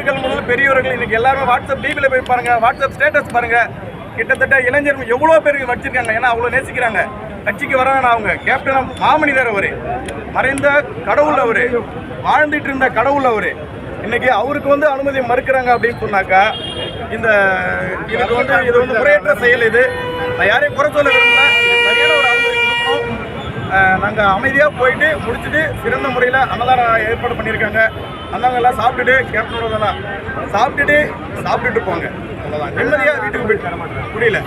சிறியவர்கள் முதல் பெரியவர்கள். இன்னைக்கு எல்லாருமே வாட்ஸ்அப் டிவியில் போய் பாருங்க வாட்ஸ்அப் ஸ்டேட்டஸ் பாருங்க. கிட்டத்தட்ட இளைஞர் எவ்வளோ பேருக்கு வச்சிருக்காங்க? ஏன்னா அவ்வளோ நேசிக்கிறாங்க. கட்சிக்கு வராங்க அவங்க. கேப்டன் மாமனிதர் அவர் மறைந்த கடவுள் அவரு வாழ்ந்துட்டு இருந்த கடவுள் அவர். இன்னைக்கு அவருக்கு வந்து அனுமதி மறுக்கிறாங்க அப்படின்னு சொன்னாக்கா இந்த இதுக்கு வந்து இது வந்து முறையற்ற செயல் இது. நான் யாரையும் குறை சொல்ல விரும்பல இது சரியான ஒரு அனுமதி கொடுக்கணும் நாங்கள் அமைதியாக போயிட்டு முடிச்சுட்டு சிறந்த முறையில் அன்னதானம் ஏற்பாடு பண்ணியிருக்காங்க. அந்தவங்க சாப்பிட்டுட்டு கேப்டனோட சாப்பிட்டுட்டு சாப்பிட்டுட்டு போங்க. அவ்வளோதான் நிம்மதியாக வீட்டுக்கு போயிட்டு புரியல?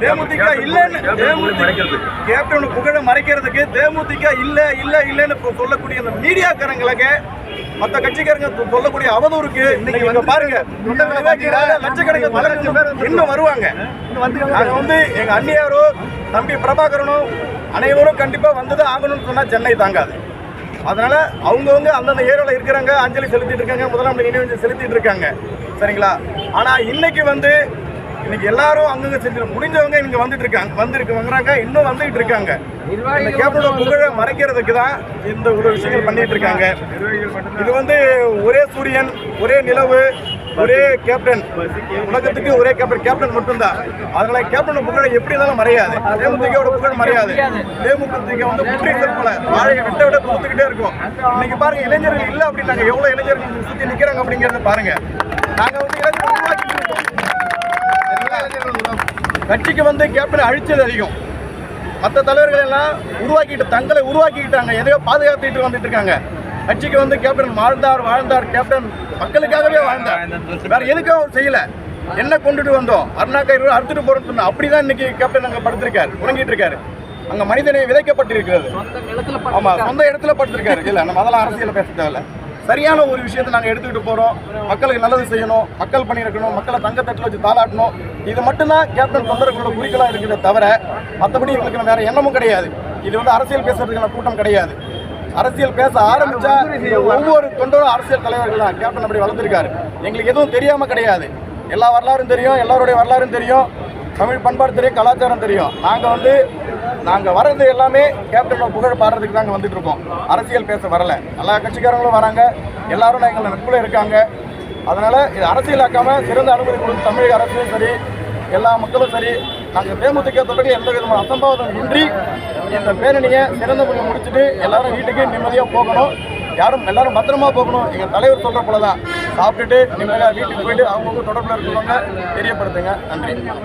தேமுதிக இல்லைன்னு தேமுதிக கேப்டன் புகழ மறைக்கிறதுக்கு தேமுதிக இல்லை இல்லை இல்லைன்னு சொல்லக்கூடிய அந்த மீடியாக்காரங்களுக்கு மற்ற கட்சிக்காரங்க சொல்லக்கூடிய அவதூறுக்கு இன்னைக்கு இங்க பாருங்க. லட்சக்கணக்கில் பல லட்சம் பேர் இன்னும் வருவாங்க. நாங்க வந்து எங்க அண்ணியாரோ தம்பி பிரபாகரனோ அனைவரும் கண்டிப்பா வந்துதான் ஆகணும்னு சொன்னா சென்னை தாங்காது. அதனால அவங்கவுங்க அந்தந்த ஏரியாவில் இருக்கிறாங்க அஞ்சலி செலுத்திட்டு இருக்காங்க முதலாம் நினைவு செலுத்திட்டு இருக்காங்க. சரிங்களா? ஆனா இன்னைக்கு வந்து இன்னைக்கு எல்லாரும் அங்கங்க செஞ்சு முடிஞ்சவங்க இங்க வந்துட்டு இருக்காங்க வந்துருக்கு வர்றாங்க இன்னும் வந்துட்டு இருக்காங்க. இந்த கேப்டனோட புகழை மறைக்கிறதுக்கு தான் இந்த ஒரு விஷயங்கள் பண்ணிட்டு இருக்காங்க. இது வந்து ஒரே சூரியன் ஒரே நிலவு ஒரே கேப்டன். உலகத்துக்கு ஒரே கேப்டன் கேப்டன் மட்டும்தான். அதனால கேப்டன் புகழை எப்படி இருந்தாலும் மறையாது. தேமுதிகோட புகழ் மறையாது. தேமுதிக வந்து புற்றி போல வாழையை விட்ட விட கொடுத்துக்கிட்டே இருக்கும். இன்னைக்கு பாருங்க இளைஞர்கள் இல்லை அப்படின்னாங்க. எவ்வளவு இளைஞர்கள் சுத்தி நிக்கிறாங்க அப்படிங்கறத பாருங்க. நாங்க வந்து இளைஞர்கள் உருவாக்கிட்டு இருக்கோம். கட்சிக்கு வந்து கேப்டன் அழிச்சது அதிகம். மற்ற தலைவர்கள் எல்லாம் உருவாக்கிட்டு தங்களை உருவாக்கிக்கிட்டாங்க. எதையோ பாதுகாத்துட்டு வந்துட்டு இருக்காங்க. கட்சிக்கு வந்து கேப்டன் வாழ்ந்தார் வாழ்ந்தார். கேப்டன் மக்களுக்காகவே வாழ்ந்தார். வேற எதுக்கும் அவர் செய்யல. என்ன கொண்டுட்டு வந்தோம்? அருணாக்கை அறுத்துட்டு போறோம்னு சொன்னா அப்படிதான் இன்னைக்கு கேப்டன் அங்க படுத்திருக்காரு உறங்கிட்டு இருக்காரு. அங்க மனிதனை விதைக்கப்பட்டிருக்கிறது. ஆமா சொந்த இடத்துல படுத்திருக்காரு. இல்ல நம்ம அதெல்லாம் அரசியல பேச தேவையில்ல. சரியான ஒரு விஷயத்தை நாங்கள் எடுத்துக்கிட்டு போகிறோம் மக்களுக்கு நல்லது செய்யணும் மக்கள் பண்ணியிருக்கணும் மக்களை தங்கத்தட்டில் வச்சு தாளாட்டணும். இது மட்டும்தான் கேப்டன் தொண்டர்களோட குறிக்கலாக இருக்கிறத தவிர மற்றபடி எங்களுக்கு வேறு எண்ணமும் கிடையாது. இது வந்து அரசியல் பேசுறதுக்கான கூட்டம் கிடையாது. அரசியல் பேச ஆரம்பிச்சா ஒவ்வொரு தொண்டரும் அரசியல் தலைவர்கள் தான். கேப்டன் அப்படி வளர்ந்துருக்காரு. எங்களுக்கு எதுவும் தெரியாமல் கிடையாது. எல்லா வரலாறும் தெரியும் எல்லாருடைய வரலாறும் தெரியும். தமிழ் பண்பாடு தெரியும் கலாச்சாரம் தெரியும். நாங்கள் வந்து நாங்கள் வர்றது எல்லாமே கேப்டனோட புகழ் பாடுறதுக்கு தாங்க வந்துட்டு இருக்கோம் அரசியல் பேச வரல. எல்லா கட்சிக்காரங்களும் வராங்க. எல்லாரும் எங்களை நட்புல இருக்காங்க. அதனால இது அரசியலாக்காம சிறந்த அனுமதி கொடுத்து தமிழக அரசும் சரி எல்லா மக்களும் சரி நாங்கள் தேமுதிக தொடர்ந்து எந்த விதமான அசம்பாவிதம் இன்றி இந்த பேரணியை சிறந்த முறையில் முடிச்சுட்டு எல்லாரும் வீட்டுக்கு நிம்மதியாக போகணும். யாரும் எல்லாரும் பத்திரமா போகணும். எங்கள் தலைவர் சொல்கிற போல தான் சாப்பிட்டுட்டு நிம்மதியாக வீட்டுக்கு போயிட்டு அவங்கவுங்க தொடர்பில் இருக்கிறவங்க தெரியப்படுத்துங்க. நன்றி.